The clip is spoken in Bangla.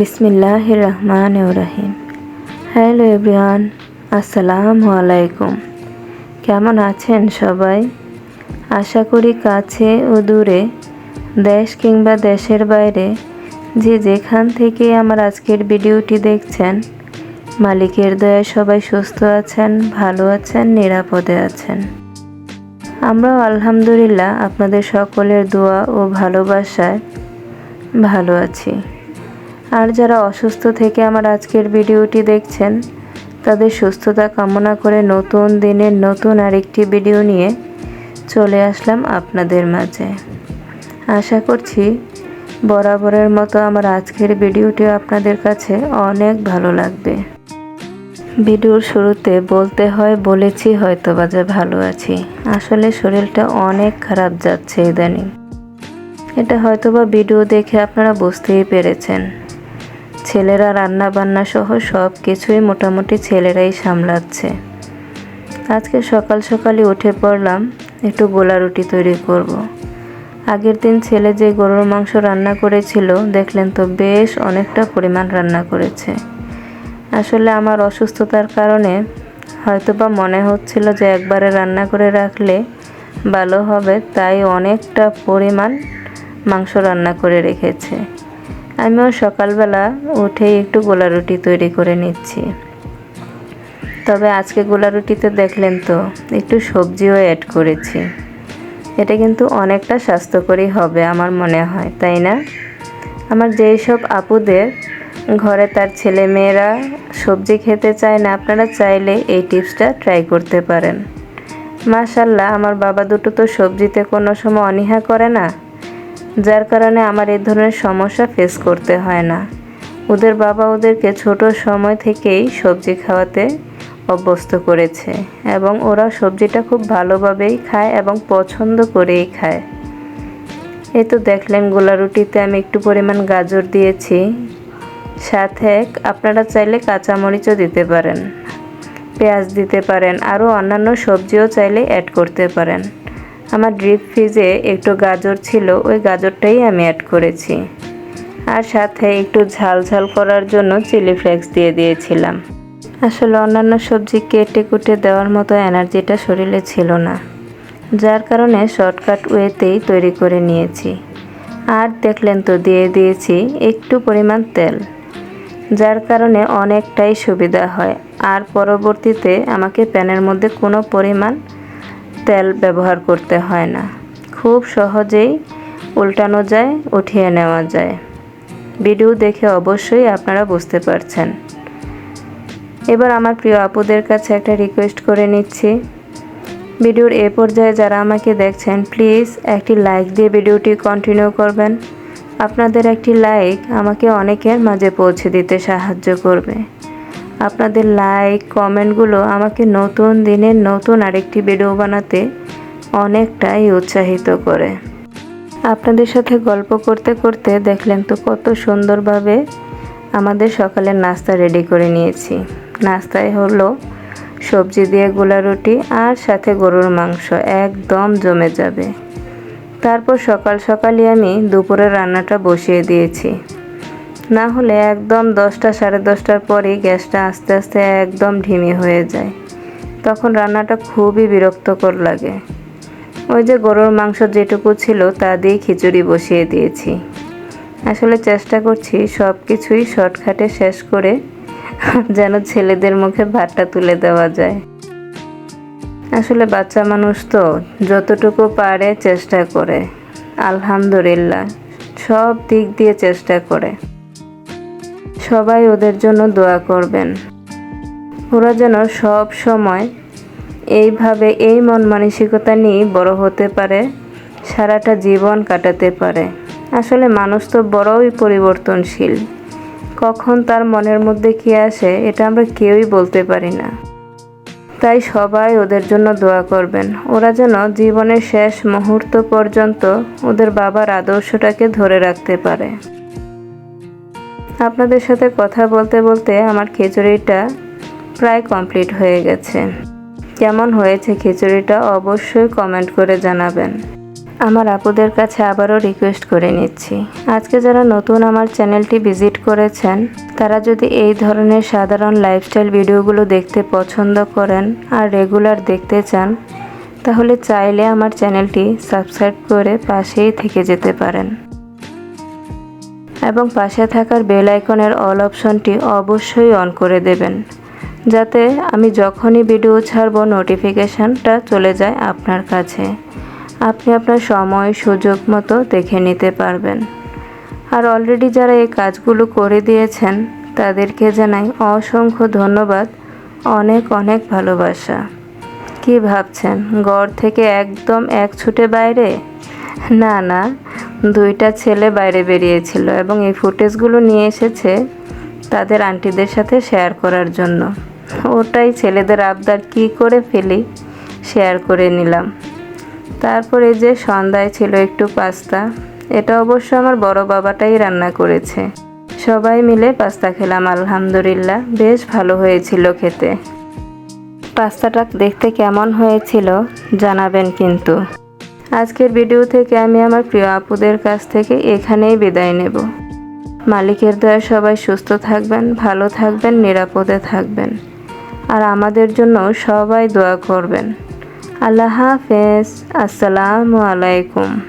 বিসমিল্লাহ রহমান রাহিম হ্যালো এভরিওয়ান, আসসালামু আলাইকুম। কেমন আছেন সবাই? আশা করি কাছে ও দূরে, দেশ কিংবা দেশের বাইরে, যে যেখান থেকে আমার আজকের ভিডিওটি দেখছেন, মালিকের দয়ায় সবাই সুস্থ আছেন, ভালো আছেন, নিরাপদে আছেন। আমরাও আলহামদুলিল্লাহ আপনাদের সকলের দোয়া ও ভালোবাসায় ভালো আছি। আর যারা অসুস্থ থেকে আমার আজকের ভিডিওটি দেখছেন, তাদের সুস্থতা কামনা করে নতুন দিনের নতুন আরেকটি ভিডিও নিয়ে চলে আসলাম আপনাদের মাঝে। আশা করছি বরাবরের মতো আমার আজকের ভিডিওটি আপনাদের কাছে অনেক ভালো লাগবে। ভিডিওর শুরুতে বলতে হয়, বলেছি হয়তো বাজে ভালো আছি। আসলে শরীরটা অনেক খারাপ যাচ্ছে ইদানিং। এটা হয়তোবা ভিডিও দেখে আপনারা বুঝতেই পেরেছেন। ছেলেরা রান্না বান্না সহ সব কিছুই মোটামুটি ছেলেরাই সামলাচ্ছে। আজকে সকাল সকালই উঠে পড়লাম, একটু গোলা রুটি তৈরি করব। আগের দিন ছেলে যে গরুর মাংস রান্না করেছিল, দেখলেন তো বেশ অনেকটা পরিমাণ রান্না করেছে। আসলে আমার অসুস্থতার কারণে হয়তোবা মনে হচ্ছিল যে একবারে রান্না করে রাখলে ভালো হবে, তাই অনেকটা পরিমাণ মাংস রান্না করে রেখেছে। আমিও সকালবেলা উঠেই একটু গোলা রুটি তৈরি করে নিচ্ছি। তবে আজকে গোলা রুটিতে দেখলেন তো, একটু সবজিও অ্যাড করেছি। এটা কিন্তু অনেকটা স্বাস্থ্যকরই হবে আমার মনে হয়, তাই না? আমার যেই সব আপুদের ঘরে তার ছেলে মেয়েরা সবজি খেতে চায় না, আপনারা চাইলে এই টিপসটা ট্রাই করতে পারেন। মাশাল্লাহ, আমার বাবা দুটো তো সবজিতে কোনো সময় অনীহা করে না। যার কারণে আমার এই ধরনের সমস্যা ফেস করতে হয় না। ওদের বাবা ওদেরকে ছোট সময় থেকেই সবজি খাওয়াতে অভ্যস্ত করেছে এবং ওরা সবজিটা খুব ভালোভাবেই খায় এবং পছন্দ করেই খায়। এ তো দেখলেন গোলা রুটিতে আমি একটু পরিমাণ গাজর দিয়েছি। সাথে আপনারা চাইলে কাঁচামরিচও দিতে পারেন, পেঁয়াজ দিতে পারেন, আরও অন্যান্য সবজিও চাইলে অ্যাড করতে পারেন। আমার ড্রিপ ফ্রিজে একটু গাজর ছিল, ওই গাজরটাই আমি অ্যাড করেছি। আর সাথে একটু ঝাল ঝাল করার জন্য চিলি ফ্লেক্স দিয়ে দিয়েছিলাম। আসলে অন্যান্য সবজি কেটে কুটে দেওয়ার মতো এনার্জিটা শরীরে ছিল না। যার কারণে শর্টকাট ওয়েতেই তৈরি করে নিয়েছি। আর দেখলেন তো, দিয়ে দিয়েছি একটু পরিমাণ তেল। যার কারণে অনেকটাই সুবিধা হয়। আর পরবর্তীতে আমাকে প্যানের মধ্যে কোনো পরিমাণ তেল ব্যবহার করতে হয় না। খুব সহজেই উল্টানো যায়, উঠিয়ে নেওয়া যায়। ভিডিও দেখে অবশ্যই আপনারা বুঝতে পারছেন। এবার আমার প্রিয় আপুদের কাছে একটা রিকোয়েস্ট করে নিচ্ছি। ভিডিওর এ পর্যায়ে যারা আমাকে দেখছেন প্লিজ একটি লাইক দিয়ে ভিডিওটি কন্টিনিউ করবেন। আপনাদের একটি লাইক আমাকে অনেকের মাঝে পৌঁছে দিতে সাহায্য করবে। আপনাদের লাইক কমেন্টগুলো আমাকে নতুন দিনের নতুন আরেকটি ভিডিও বানাতে অনেকটাই উৎসাহিত করে। আপনাদের সাথে গল্প করতে করতে দেখলেন তো কত সুন্দরভাবে আমাদের সকালের নাস্তা রেডি করে নিয়েছি। নাস্তায় হলো সবজি দিয়ে গোলা রুটি আর সাথে গরুর মাংস, একদম জমে যাবে। তারপর সকাল সকালই আমি দুপুরের রান্নাটা বসিয়ে দিয়েছি। না হলে একদম দশটা সাড়ে দশটার পরেই গ্যাসটা আস্তে আস্তে একদম ঢিমি হয়ে যায়। তখন রান্নাটা খুবই বিরক্তকর লাগে। ওই যে গরুর মাংস যেটুকু ছিল তা দিয়ে খিচুড়ি বসিয়ে দিয়েছি। আসলে চেষ্টা করছি সব কিছুই শর্টকাটে শেষ করে যেন ছেলেদের মুখে ভাতটা তুলে দেওয়া যায়। আসলে বাচ্চা মানুষ তো যতটুকু পারে চেষ্টা করে। আলহামদুলিল্লাহ, সব দিক দিয়ে চেষ্টা করে। সবাই ওদের জন্য দোয়া করবেন। ওরা যেন সব সময় এইভাবে এই মন মানসিকতা নিয়ে বড় হতে পারে, সারাটা জীবন কাটাতে পারে। আসলে মানুষ তো বড়ই পরিবর্তনশীল। কখন তার মনের মধ্যে কী আসে, এটা আমরা কেউই বলতে পারি না। তাই সবাই ওদের জন্য দোয়া করবেন। ওরা যেন জীবনের শেষ মুহূর্ত পর্যন্ত ওদের বাবার আদর্শটাকে ধরে রাখতে পারে। আপনাদের সাথে কথা বলতে বলতে আমার খিচুড়িটা প্রায় কমপ্লিট হয়ে গেছে। কেমন হয়েছে খিচুড়িটা অবশ্যই কমেন্ট করে জানাবেন। আমার আপুদের কাছে আবারও রিকোয়েস্ট করে নিচ্ছি। আজকে যারা নতুন আমার চ্যানেলটি ভিজিট করেছেন, তারা যদি এই ধরনের সাধারণ লাইফস্টাইল ভিডিওগুলো দেখতে পছন্দ করেন আর রেগুলার দেখতে চান, তাহলে চাইলে আমার চ্যানেলটি সাবস্ক্রাইব করে পাশেই থেকে যেতে পারেন। এবং পাশে থাকার বেল আইকনের অল অপশনটি অবশ্যই অন করে দেবেন, যাতে আমি যখনই ভিডিও ছাড়বো নোটিফিকেশানটা চলে যায় আপনার কাছে। আপনি আপনার সময়, সুযোগ মতো দেখে নিতে পারবেন। আর অলরেডি যারা এই কাজগুলো করে দিয়েছেন, তাদেরকে জানাই অসংখ্য ধন্যবাদ, অনেক অনেক ভালোবাসা। কি ভাবছেন, গড় থেকে একদম এক ছুটে বাইরে? না না দুইটা ছেলে বাইরে বেরিয়েছিল এবং এই ফুটেজগুলো নিয়ে এসেছে তাদের আন্টিদের সাথে শেয়ার করার জন্য। ওটাই ছেলেদের আবদার, কি করে ফেলি? শেয়ার করে নিলাম। তারপরে যে সন্ধ্যায় ছিল একটু পাস্তা, এটা অবশ্য আমার বড় বাবাটাই রান্না করেছে। সবাই মিলে পাস্তা খেলাম, আলহামদুলিল্লাহ, বেশ ভালো হয়েছিল খেতে। পাস্তাটা দেখতে কেমন হয়েছিল জানাবেন কিন্তু। আজকের ভিডিও থেকে আমি আমার প্রিয় আপুদের কাছ থেকে এখানেই বিদায় নেব। মালিকের দয়া সবাই সুস্থ থাকবেন, ভালো থাকবেন, নিরাপদে থাকবেন। আর আমাদের জন্য সবাই দোয়া করবেন। আল্লাহ হাফেজ। আসসালামু আলাইকুম।